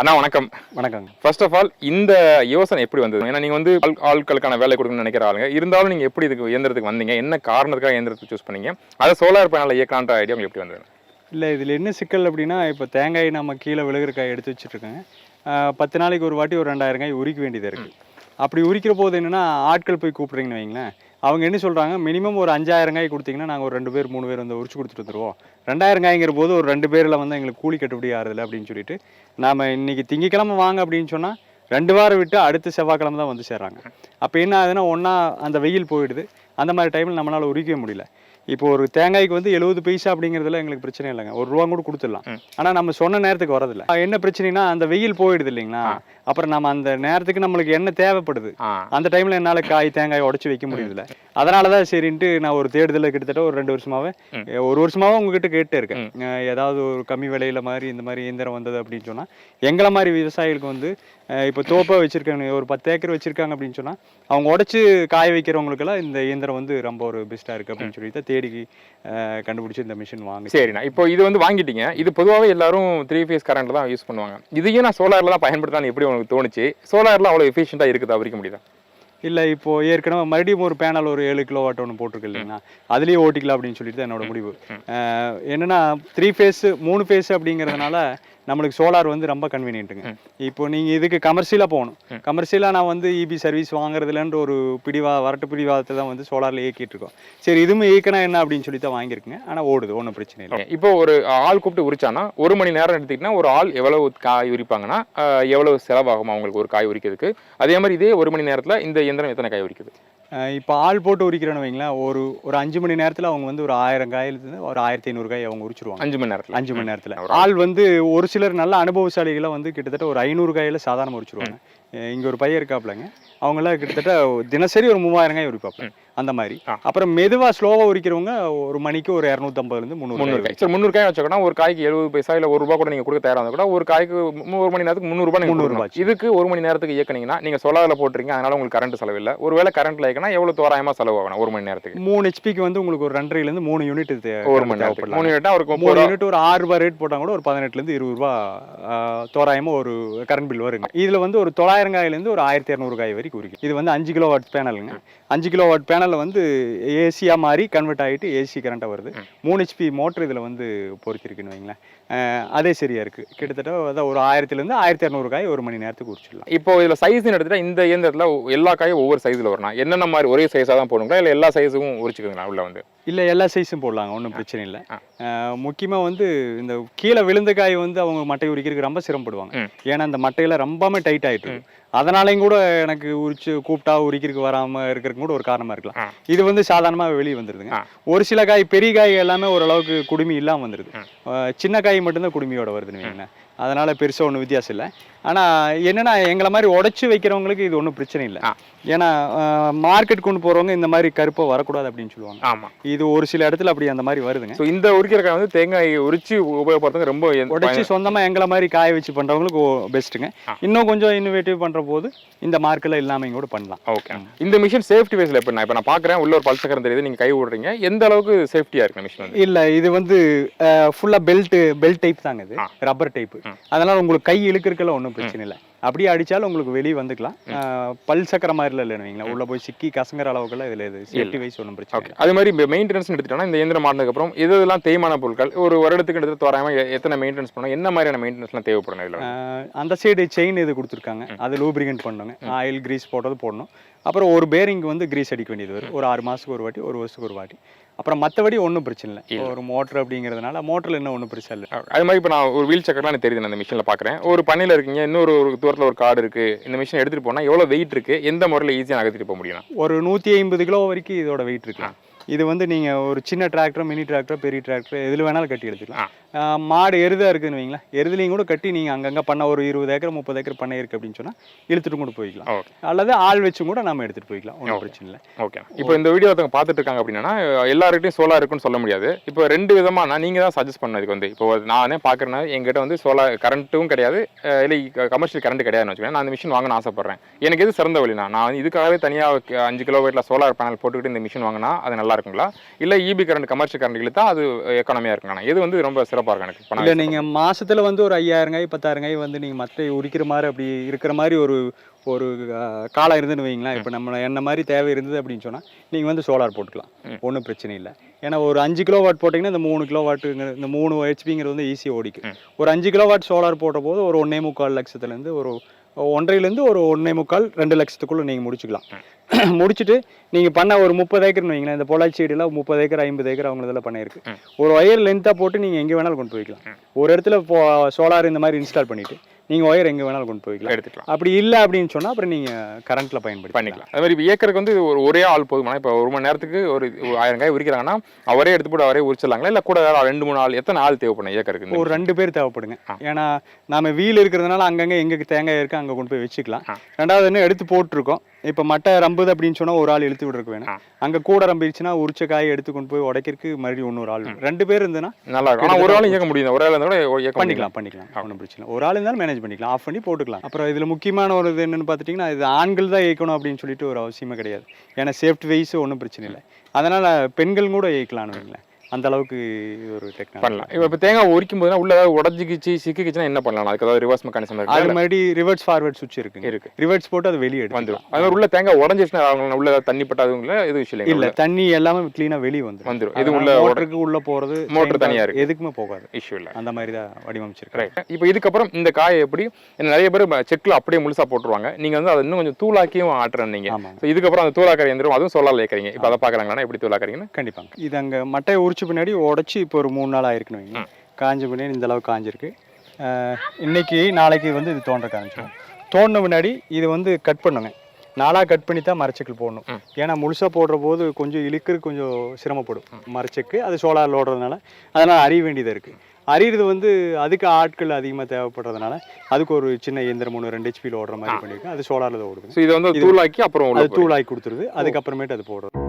அண்ணா வணக்கம். வணக்கங்க. First of all இந்த யோசனை எப்படி வந்தது? ஏன்னா நீங்க வந்து ஆட்களுக்கான வேலை கொடுக்கணும்னு நினைக்கிற ஆளுங்க. இருந்தாலும் நீங்க எப்படி இதுக்கு இயந்திரத்துக்கு வந்தீங்க? என்ன காரணத்துக்காக இயந்திரத்தை சூஸ் பண்ணீங்க? அதை சோலார் பேனல் இயக்கலான்ற ஐடியா உங்களுக்கு எப்படி வந்தது? இல்லை இதில் என்ன சிக்கல் அப்படின்னா இப்போ தேங்காய் நம்ம கீழே விழுகிற காய் எடுத்து வச்சுட்ருக்கோங்க பத்து நாளைக்கு ஒரு வாட்டி ஒரு ரெண்டாயிரம் காய் உரிக்க வேண்டியது இருக்குது அப்படி உரிக்கிற போது என்னென்னா ஆட்கள் போய் கூப்பிட்றீங்கன்னு வைங்களேன். அவங்க என்ன சொல்கிறாங்க மினிமம் ஒரு அஞ்சாயிரம் காய் கொடுத்தீங்கன்னா நாங்கள் ஒரு ரெண்டு பேர் மூணு பேர் வந்து உரிச்சு கொடுத்துட்டு வந்துருவோம். ரெண்டாயிரம் காய்ங்கிற போது ஒரு ரெண்டு பேரில் வந்து எங்களுக்கு கூலி கட்டுப்படி ஆறுதில்ல அப்படின்னு சொல்லிட்டு நாம் இன்றைக்கி திங்கக்கிழமை வாங்க அப்படின்னு சொன்னால் ரெண்டு வாரம் விட்டு அடுத்த செவ்வாய்க்கிழமை தான் வந்து சேர்றாங்க. அப்போ என்ன ஆகுதுன்னா ஒன்றா அந்த வெயில் போயிடுது. அந்த மாதிரி டைமில் நம்மளால் உரிக்கவே முடியல. இப்போ ஒரு தேங்காய்க்கு வந்து எழுபது பைசா அப்படிங்கிறதுல எங்களுக்கு பிரச்சனை இல்லைங்க. ஒரு ரூபா கூட கொடுத்துடலாம். ஆனால் நம்ம சொன்ன நேரத்துக்கு வரதில்ல என்ன பிரச்சனைனா அந்த வெயில் போயிடுது இல்லைங்களா? அப்புறம் நம்ம அந்த நேரத்துக்கு நம்மளுக்கு என்ன தேவைப்படுது. அந்த டைம்ல என்னால் காய் தேங்காய் உடச்சி வைக்க முடியுதுல அதனால தான் சரின்ட்டு நான் ஒரு தேடுதலில் கிட்டத்தட்ட ஒரு ரெண்டு வருஷமாவே ஒரு வருஷமாவே உங்ககிட்ட கேட்டே இருக்கேன். ஏதாவது ஒரு கம்மி விலையில மாதிரி இந்த மாதிரி இயந்திரம் வந்தது அப்படின்னு சொன்னா எங்களை மாதிரி விவசாயிகளுக்கு வந்து இப்போ தோப்பை வச்சிருக்காங்க ஒரு பத்து ஏக்கர் வச்சிருக்காங்க அப்படின்னு சொன்னா அவங்க உடைச்சு காய வைக்கிறவங்களுக்கெல்லாம் இந்த இயந்திரம் வந்து ரொம்ப ஒரு பெஸ்ட்டாக இருக்கு அப்படின்னு சொல்லி தேடி கண்டுபிடிச்சு இந்த மிஷின் வாங்கி சரிண்ணா. இப்போ இது வந்து வாங்கிட்டீங்க. இது பொதுவாகவே எல்லாரும் த்ரீ ஃபேஸ் கரண்ட்ல தான் யூஸ் பண்ணுவாங்க. இதையும் நான் சோலார்ல தான் பயன்படுத்தலாம் எப்படி உங்களுக்கு தோணுச்சு? சோலார்ல அவ்வளோ எஃபிஷியண்டாக இருக்குதா? அவரிக்க முடியுதா? இல்லை இப்போ ஏற்கனவே மறுபடியும் ஒரு பேனல் ஒரு ஏழு கிலோ வாட் ஒன்று போட்டிருக்கு இல்லைங்களா? அதுலேயே ஓட்டிக்கலாம் அப்படின்னு சொல்லிட்டு தான் என்னோட முடிவு. என்னன்னா த்ரீ ஃபேஸ் மூணு ஃபேஸ் அப்படிங்கிறதுனால நம்மளுக்கு சோலார் வந்து ரொம்ப கன்வீனியன்ட்டுங்க இப்போ நீங்கள் இதுக்கு கமர்ஷியலாக போகணும். கமர்ஷியலாக நான் வந்து இபி சர்வீஸ் வாங்குறதுலன்ற ஒரு பிடிவா வரட்டு பிடிவாதத்தை தான் வந்து சோலாரில் இயக்கிட்டு இருக்கோம். சரி இதுவும் இயக்கினா என்ன அப்படின்னு சொல்லி தான் வாங்கியிருக்குங்க. ஆனால் ஓடுது ஒன்றும் பிரச்சனை இல்லை. இப்போ ஒரு ஆள் கூப்பிட்டு உரிச்சானா ஒரு மணி நேரம் எடுத்துக்கிட்டா ஒரு ஆள் எவ்வளவு காய் உரிப்பாங்கன்னா எவ்வளவு செலவாகும் அவங்களுக்கு ஒரு காய் உரிக்கிறதுக்கு? அதே மாதிரி இதே ஒரு மணி நேரத்துல இந்த இயந்திரம் எத்தனை காய் உரிக்குது? இப்போ ஆள் போட்டு உரிக்கிறேன்னு வைங்களேன் ஒரு ஒரு அஞ்சு மணி நேரத்தில் அவங்க வந்து ஒரு ஆயிரம் காயிலிருந்து ஒரு ஆயிரத்தி ஐநூறு காய் அவங்க உரிச்சிருவாங்க. அஞ்சு மணி நேரத்துல. அஞ்சு மணி நேரத்தில். ஆள் வந்து ஒரு சிலர் நல்ல அனுபவசாலிகளை வந்து கிட்டத்தட்ட ஒரு ஐநூறு காயில சாதாரண உரிச்சிருவாங்க. இங்க ஒரு பையன் இருக்காப்புலங்க அவங்களாம் கிட்டத்தட்ட தினசரி ஒரு மூவாயிரம் காய் உரிப்பாப்புல அந்த மாதிரி. அப்புறம் மெதுவா ஸ்லோவா உரிக்கிறவங்க ஒரு மணிக்கு ஒரு இரநூத்தம்பதுலேருந்து முந்நூறு முந்நூறு காய் சரி முந்நூறு காய் வச்சுக்கோனா ஒரு காய்க்கு எழுபது பைசா இல்ல ஒரு ரூபா கூட நீங்க கொடுக்க தயாரா இருந்தா கூட ஒரு காய்க்கு ஒரு மணி நேரத்துக்கு முந்நூறு ரூபாய் நீங்க முந்நூறு கொடுக்கணும். ரூபாய். இதுக்கு ஒரு மணி நேரத்துக்கு இயக்குனீங்கன்னா நீங்க சோலார்ல போட்டுறீங்க அதனால உங்களுக்கு கரண்ட் செலவு இல்ல. ஒருவேளை கரண்ட்ல இயக்கினா எவ்வளவு தோராயமா செலவு ஆகணும் ஒரு மணி நேரத்துக்கு? மூணு ஹெச்பிக்கு வந்து உங்களுக்கு ஒரு ரெண்டரைலேருந்து மூணு யூனிட் ஒரு மணி நேரத்துக்கு மூணு யூனிட்டா ஒரு மூணு ரூபா. யூனிட் ஒரு ஆறு ரூபாய் ரேட் போட்டால் கூட ஒரு பதினெட்டுலேருந்து இருபது ரூபா ஆஹ், தோராயமா ஒரு கரண்ட் பில் வருங்க. இதில் வந்து ஒரு தொள்ளாயிரம் காயிலேருந்து ஒரு ஆயிரத்தி இரநூறு காய் வரைக்கும் உரிக்கும் இது வந்து அஞ்சு கிலோ வாட் பேனலுங்க அஞ்சு கிலோ வாட் பேனலில் வந்து ஏசியாக மாறி கன்வெர்ட் ஆகிட்டு ஏசி கரண்ட்டாக வருது. மூணு ஹெச்பி மோட்டர் இதில் வந்து பொருத்திருக்குன்னு வைங்களேன். அதே சரியா இருக்கு. கிட்டத்தட்ட அதான் ஒரு ஆயிரத்துலேருந்து ஆயிரத்தி இரநூறு காய் ஒரு மணி நேரத்துக்கு உரிச்சிடலாம். இப்போ இதுல சைஸ்னு எடுத்துட்டா இந்த இயந்திரத்துல எல்லா காயும் ஒவ்வொரு சைஸ்ல வரணும். என்னென்ன மாதிரி ஒரே சைஸா தான் போடுங்களா இல்ல எல்லா சைஸும் உரிச்சுக்குங்களா உள்ள வந்து? இல்லை எல்லா சைஸும் போடலாங்க. ஒன்றும் பிரச்சனை இல்லை. முக்கியமாக வந்து இந்த கீழே விழுந்த காய் வந்து அவங்க மட்டை உரிக்கிறதுக்கு ரொம்ப சிரமப்படுவாங்க. ஏன்னா அந்த மட்டையில ரொம்பவே டைட் இருக்கு. அதனாலையும் கூட எனக்கு உரிச்சு கூப்பிட்டா உரிக்கிறதுக்கு வராம இருக்கிறதுக்கு கூட ஒரு காரணமா இருக்கலாம். இது வந்து சாதாரணமாக வெளியே வந்துருதுங்க. ஆ. ஒரு சில காய் பெரிய காய் எல்லாமே ஓரளவுக்கு குடுமி இல்லாம வந்துருது. அஹ் சின்ன காய் மட்டும்தான் குடுமியோட வருதுன்னு வைங்களேன். அதனால பெருசா ஒன்றும் வித்தியாசம் இல்லை. ஆனா என்னன்னா எங்களை மாதிரி உடைச்சு வைக்கிறவங்களுக்கு இது ஒன்றும் பிரச்சனை இல்லை. ஏன்னா மார்க்கெட் கொண்டு போறவங்க இந்த மாதிரி கருப்பை வரக்கூடாது அப்படின்னு சொல்லுவாங்க. ஆமா. இது ஒரு சில இடத்துல அப்படி அந்த மாதிரி வருதுங்க. ஸோ இந்த உரிக்கிற காய் வந்து தேங்காய் உரிச்சு உபயோகப்படுறது ரொம்ப உடைச்சு சொந்தமா எங்களை மாதிரி காய வச்சு பண்றவங்களுக்கு பெஸ்ட்டுங்க. இன்னும் கொஞ்சம் இன்னோவேட்டிவ் பண்ற போது இந்த மார்க்கெல்லாம் இல்லாம கூட பண்ணலாம். ஓகே இந்த மிஷின் சேஃப்டி வைஸ்ல எப்படி நான் இப்போ நான் பார்க்குறேன் உள்ள ஒரு பல்சக்கரம் தெரியுது நீங்க கை விடுறீங்க. எந்த அளவுக்கு சேஃப்டியா இருக்கு மிஷின் இல்ல இது வந்து ஃபுல்லா பெல்ட் பெல்ட் டைப் தாங்க இது. ரப்பர் டைப் அதனால உங்களுக்கு கை இழுக்கிறதுக்கெல்லாம் ஒன்றும் பிரச்சனை இல்லை. அப்படியே அடிச்சாலும் உங்களுக்கு வெளியே வந்துக்கலாம். பல் சக்கர மாதிரிலாம் இல்லைன்னு வைங்களேன். உள்ள போய் சிக்கி கசங்குற அளவுக்குலாம் இதுல இது சேஃப்டி வைஸ் ஒன்றும் பிரச்சனை ஓகே. அது மாதிரி மெயின்டெனன்ஸ் எடுத்துட்டோம்னா இந்த இயந்திரம் இது இதெல்லாம் தேய்மான பொருட்கள் ஒரு வருடத்துக்கு எடுத்து எ- எத்தனை மெயின்டெனன்ஸ் பண்ணணும் என்ன மாதிரியான மெயின்டெனன்ஸ்லாம் இதுல? வந்து? அஹ், அந்த சைடு செயின் இது கொடுத்துருக்காங்க. அது லூப்ரிகன்ட் பண்ணுங்க ஆயில் கிரீஸ் போட்டது போடணும். அப்புறம் ஒரு பேரிங் வந்து கிரீஸ் அடிக்க வேண்டியது வரும். ஒரு ஆறு மாசத்துக்கு ஒரு வாட்டி ஒரு வருஷத்துக்கு ஒரு வாட்டி. அப்புறம் மற்றபடி ஒன்றும் பிரச்சனை இல்லை. ஒரு மோட்டர் அப்படிங்கிறதுனால மோட்டரில் என்ன ஒன்றும் பிரச்சனை இல்லை. அது மாதிரி இப்போ நான் ஒரு வீல் சக்கர்லாம் எனக்கு தெரியுது நான் இந்த மிஷினில் பார்க்குறேன் ஒரு பண்ணையில் இருக்கீங்க இன்னொரு ஒரு தூரத்தில் ஒரு காடு இருக்கு இந்த மிஷின் எடுத்துட்டு போனால் எவ்வளோ வெயிட் இருக்கு எந்த முறையில் ஈஸியாக நகர்த்திட்டு போக முடியும்? ஒரு நூற்றி ஐம்பது கிலோ வரைக்கும் இதோட வெயிட் இருக்கு. இது வந்து நீங்கள் ஒரு சின்ன டிராக்டர் மினி டிராக்டர் பெரிய டிராக்டர் எதில் வேணாலும் கட்டி எடுத்துக்கலாம். மாடு எருதா இருக்குன்னு வைங்களேன். எருதுலையும் கூட கட்டி நீங்கள் அங்கங்கே பண்ண ஒரு இருபது ஏக்கர் முப்பது ஏக்கர் பண்ணை இருக்கு அப்படின்னு சொன்னால் இழுத்துட்டு கூட போய்க்கலாம். ஓகே. அல்லது ஆள் வச்சும் கூட நம்ம எடுத்துகிட்டு போய்க்கலாம். ஒன்றும் பிரச்சனை இல்லை. ஓகே. இப்போ இந்த வீடியோ ஒருத்தவங்க பார்த்துட்டு இருக்காங்க அப்படின்னா எல்லாருக்கிட்டையும் சோலார் இருக்குன்னு சொல்ல முடியாது. இப்போ ரெண்டு விதமா நான் நீங்கள் தான் சஜஸ்ட் பண்ணதுக்கு வந்து. இப்போ நானே பார்க்குறேன்னா எங்கிட்ட வந்து சோலார் கரண்ட்டும் கிடையாது. இல்லை கமர்ஷியல் கரண்ட் கிடையாதுன்னு வச்சுக்கோங்க நான் அந்த மிஷின் வாங்கணும்னு ஆசைப்படுறேன். எனக்கு எது சிறந்த வழினா நான் இதுக்காகவே தனியாக அஞ்சு கிலோ வெயிட்டில் சோலார் பேனல் போட்டுக்கிட்டு இந்த மிஷின் வாங்கினா அது நல்லா இருக்குங்களா? இல்லை இபி கரண்ட் கமர்ஷியல் கரண்ட் இழுத்தா அது எக்கானமியாக இருக்குங்கண்ணா இது வந்து ரொம்ப சிறப்பாக இருக்கும் எனக்கு இல்லை பணம். நீங்கள் மாசத்துல வந்து ஒரு ஐயாயிரங்காய் பத்தாயிரங்காய் வந்து நீங்கள் மற்ற உரிக்கிற மாதிரி அப்படி இருக்கிற மாதிரி ஒரு ஒரு காலம் இருந்துன்னு வைங்களேன். இப்போ நம்ம என்ன மாதிரி தேவை இருந்தது அப்படின்னு சொன்னால் நீங்கள் வந்து சோலார் போட்டுக்கலாம். ஒன்றும் பிரச்சனை இல்லை. ஏன்னா ஒரு அஞ்சு கிலோ வாட் போட்டிங்கன்னா இந்த மூணு கிலோ வாட்டுங்கிற இந்த மூணு ஹெச்பிங்கிறது வந்து ஈஸியாக ஓடிக்கும். ஒரு அஞ்சு கிலோ வாட் சோலார் போட்ட போது ஒரு ஒன்றே முக்கால் லட்சத்துலேருந்து ஒரு ஒன்றரைலேருந்து ஒரு ஒன்றே முக்கால் ரெண்டு லட்சத்துக்குள்ளே நீங்கள் முடிச்சுக்கலாம் முடிச்சுட்டு நீங்கள் பண்ண ஒரு முப்பது ஏக்கர்னு வைங்களேன் இந்த பொள்ளாச்சி சைடுலாம் முப்பது ஏக்கர் ஐம்பது ஏக்கர் அவங்க இதில் பண்ணியிருக்கு. ஒரு ஒயர் லென்த்தாக போட்டு நீங்கள் எங்கே வேணாலும் கொண்டு போய்க்கலாம். ஒரு இடத்துல இப்போ சோலார் இந்த மாதிரி இன்ஸ்டால் பண்ணிவிட்டு நீங்கள் ஒயர் எங்கே வேணாலும் கொண்டு போய்க்கலாம். எடுத்துக்கலாம். அப்படி இல்லை அப்படின்னு சொன்னால் அப்புறம் நீங்கள் கரண்ட்டில் பயன்படுத்தி பண்ணிக்கலாம். அதே மாதிரி இப்போ ஏக்கருக்கு வந்து ஒரு ஒரே ஆள் போதுமானா இப்போ ஒரு மணி நேரத்துக்கு ஒரு ஆயிரம் காய் உரிக்கிறாங்கன்னா அவரே எடுத்து போட்டு அவரே உரிச்சிடலாங்களா? இல்லை கூட வேற ரெண்டு மூணு ஆள் எத்தனை ஆள் தேவைப்படும் ஏக்கருக்கு ஒரு ரெண்டு பேர் தேவைப்படுங்க. ஏன்னா நாம வீல் இருக்கிறதுனால அங்கங்கே எங்கே தேங்காய் இருக்கு அங்கே கொண்டு போய் வச்சுக்கலாம். ரெண்டாவது என்ன எடுத்து போட்டிருக்கோம். இப்போ மட்டை ரம்புது அப்படின்னு சொன்னால் ஒரு ஆள் இழுத்து விடுறதுக்கு வேணும். அங்கே கூட ரம்பிடுச்சுன்னா உரிச்ச காயை எடுத்து கொண்டு போய் உடைக்கிறதுக்கு மறுபடியும் இன்னொரு ஆள். ரெண்டு பேர் இருந்ததுன்னா நல்லா இருக்கும். ஆனால் ஒரு ஆள் இயக்க முடியும் ஒரு ஆள் இருந்தால் பண்ணிக்கலாம் பண்ணிக்கலாம். ஒன்றும் பிரச்சனை இல்லை. ஒரு ஆள் இருந்தாலும் மேனேஜ் பண்ணிக்கலாம். ஆஃப் பண்ணி போட்டுக்கலாம். அப்புறம் இதில் முக்கியமான ஒரு இது என்னன்னு பார்த்துட்டிங்கன்னா இது ஆண்கள் தான் இயக்கணும் அப்படின்னு சொல்லிட்டு ஒரு அவசியமே கிடையாது. ஏன்னா சேஃப்டி வைஸ் ஒன்றும் பிரச்சனை இல்லை. அதனால் பெண்கள் கூட இயக்கலாம்னு வைங்களேன். அந்த அளவுக்கு ஒரு டெக்னாலஜி பண்ணலாம். இப்போ இப்போ தேங்காய் உரிக்கும் போதுனா உள்ள ஏதாவது உடஞ்சிக்கிச்சு சிக்கிக்கிச்சுன்னா என்ன பண்ணலாம்? அதுக்கு ஏதாவது ரிவர்ஸ் மெக்கானிசம் அது இருக்கு மாதிரி ரிவர்ஸ் ஃபார்வர்ட் சுவிட்ச் இருக்குங்க. இருக்கு. ரிவர்ஸ் போட்டு அது வெளியே வந்துடும் அது மாதிரி உள்ள தேங்காய் உடஞ்சிச்சுன்னா உள்ள ஏதாவது தண்ணி பட்டாதுங்களா இது விஷயம் இல்ல தண்ணி எல்லாமே கிளீனா வெளியே வந்துடும் வந்துடும் இது உள்ள மோட்டருக்கு உள்ள போறது motor chain தனியா தான் இருக்கு. எதுக்குமே போகாது. இஷ்யூ இல்லை. அந்த மாதிரி தான் வடிவமைச்சிருக்கேன் ரைட் இப்போ இதுக்கப்புறம் இந்த காயை எப்படி நிறைய பேர் செக்கில் அப்படியே முழுசா போட்டுருவாங்க. நீங்க வந்து அதை இன்னும் கொஞ்சம் தூளாக்கியும் ஆட்டுறேன் நீங்க. ஆமாங்க. ஸோ இதுக்கப்புறம் அந்த தூளாக்கரை எந்திரம் அதுவும் சொல்லால் ஏற்கிறீங்க இப்போ அதை பார்க்குறாங்கன்னா எப்படி தூளாக்கறீங்கன்னு? கண்டிப்பாங்க. இது அங்க மட்டையை உரிச்சு பின்னாடி உடைச்சு இப்போ ஒரு மூணு நாள் ஆயிருக்கணும் வைங்க. காஞ்ச பின்னாடி இந்த அளவுக்கு காஞ்சிருக்கு. இன்னைக்கு நாளைக்கு வந்து இது தோன்ற காமிச்சிடும் தோண்டின பின்னாடி இது வந்து கட் பண்ணுங்க நாளாக கட் பண்ணி தான் மரச்செக்கில் போடணும். ஏன்னா முழுசாக போடுற போது கொஞ்சம் இழுக்கிறது கொஞ்சம் சிரமப்படும் மரச்செக்கு. அது சோலாரில் ஓடுறதுனால அதனால் அறிய வேண்டியதாக இருக்குது அறியறது வந்து அதுக்கு ஆட்கள் அதிகமாக தேவைப்படுறதுனால அதுக்கு ஒரு சின்ன இயந்திரம் ஒன்று ரெண்டு ஹெச்பியில் ஓடுற மாதிரி பண்ணியிருக்கேன். அது சோலாரில் ஓடுது. இதை வந்து தூளாக்கி அப்புறம் அது தூளாக்கி கொடுத்துருது. அதுக்கப்புறமேட்டு அது போடுறது.